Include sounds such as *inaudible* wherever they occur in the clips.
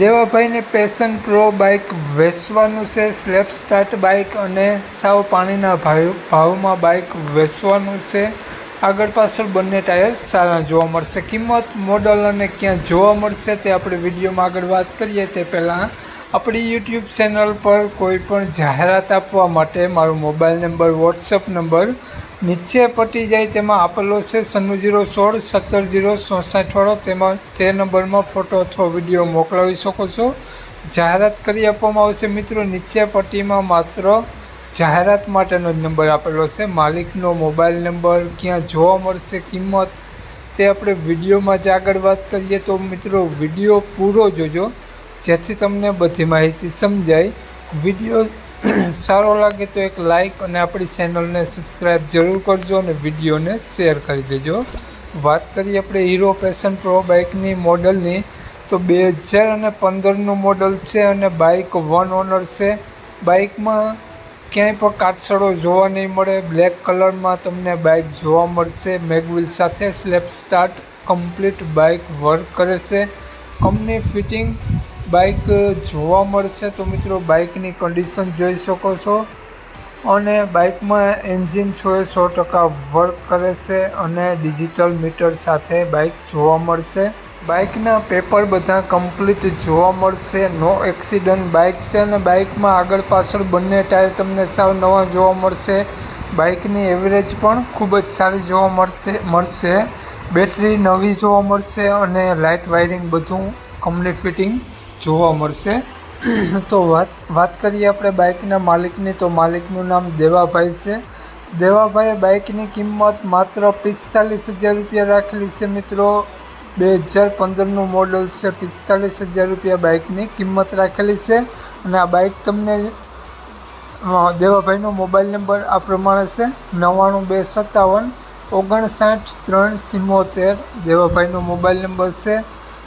દેવાભાઈને passion pro bike વેચવાનું છે slap start bike અને સાવ પાણીના ભાવ ભાવમાં બાઇક વેચવાનું છે. આગળ પાછળ બંને ટાયર સારા જોવા મળશે. કિંમત મોડલ અને ક્યાં જોવા મળશે તે આપણે વિડીયોમાં આગળ વાત કરીએ. તે પહેલાં આપણી યુટ્યુબ ચેનલ પર કોઈ પણ જાહેરાત આપવા માટે મારો મોબાઈલ નંબર વોટ્સઅપ નંબર નીચે પટી જાય તેમાં આપેલો છે સન્નું જીરો સોળ સત્તર જીરો ચોસાઠવાળો તેમાં તે નંબરમાં ફોટો અથવા વીડિયો મોકલાવી શકો છો. જાહેરાત કરી આપવામાં આવશે મિત્રો. નીચે પટ્ટીમાં માત્ર જાહેરાત માટેનો જ નંબર આપેલો છે. માલિકનો મોબાઈલ નંબર ક્યાં જોવા મળશે, કિંમત તે આપણે વિડીયોમાં જ આગળ વાત કરીએ તો મિત્રો વીડિયો પૂરો જોજો. જેથી તમને બધી માહિતી સમજાય. વીડિયો *clears throat* સારો લાગે તો એક લાઈક અને આપણી ચેનલને સબસ્ક્રાઈબ જરૂર કરજો અને વિડીયોને શેર કરી દેજો. વાત કરીએ આપણે હીરો પેશન પ્રો બાઇકની મોડલની. તો બે હજાર અને પંદરનું મોડલ છે અને બાઇક વન ઓનર છે. બાઇકમાં ક્યાંય પણ કાટસડો જોવા નહીં મળે. બ્લેક કલરમાં તમને બાઇક જોવા મળશે. મેગવિલ સાથે self start complete bike work કરે છે. કંપની ફિટિંગ બાઇક જોવા મળશે તો મિત્રો બાઇકની કન્ડિશન જોઈ શકો છો. અને બાઇકમાં એન્જિન સો એ સો ટકા વર્ક કરે છે અને ડિજિટલ મીટર સાથે બાઇક જોવા મળશે. બાઇકના પેપર બધા કમ્પ્લીટ જોવા મળશે. નો એક્સિડન્ટ બાઇક છે અને બાઇકમાં આગળ પાછળ બંને ટાયર તમને સાવ નવા જોવા મળશે. બાઇકની એવરેજ પણ ખૂબ જ સારી જોવા મળશે મળશે. બેટરી નવી જોવા મળશે અને લાઇટ વાયરિંગ બધું કંપની ફિટિંગ જોવા મળશે. તો વાત વાત કરીએ આપણે બાઇકના માલિકની. તો માલિકનું નામ દેવાભાઈ છે. દેવાભાઈએ બાઇકની કિંમત માત્ર પિસ્તાલીસ હજાર રૂપિયા રાખેલી છે મિત્રો. બે હજાર પંદરનું મોડલ છે પિસ્તાલીસ હજાર રૂપિયા બાઇકની કિંમત રાખેલી છે. અને આ બાઇક તમને દેવાભાઈનો મોબાઈલ નંબર આ પ્રમાણે છે. નવ્વાણું બે સત્તાવન, ઓગણસાઠ ત્રણ સિમ્મોતેર દેવાભાઈનો મોબાઈલ નંબર છે.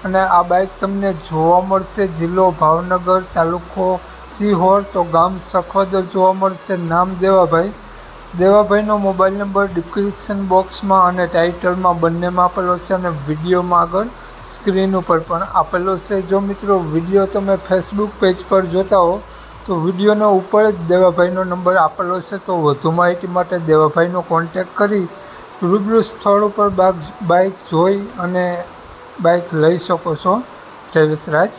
અને આ બાઇક તમને જોવા મળશે. જિલ્લો ભાવનગર તાલુકો સિહોર, તો ગામ સખવદર જોવા મળશે. નામ દેવાભાઈ. દેવાભાઈનો મોબાઈલ નંબર ડિસ્ક્રિપ્શન બોક્સમાં અને ટાઇટલમાં બંનેમાં આપેલો છે અને વિડીયોમાં આગળ સ્ક્રીન ઉપર પણ આપેલો છે. જો મિત્રો વીડિયો તમે ફેસબુક પેજ પર જોતા હો, તો વિડીયોનો ઉપર જ દેવાભાઈનો નંબર આપેલો છે. તો વધુ માહિતી માટે દેવાભાઈનો કોન્ટેક કરી રૂબરૂ સ્થળ ઉપર બાઇક જોઈ અને બાઇક લઈ શકો છો જય વિસરાજ.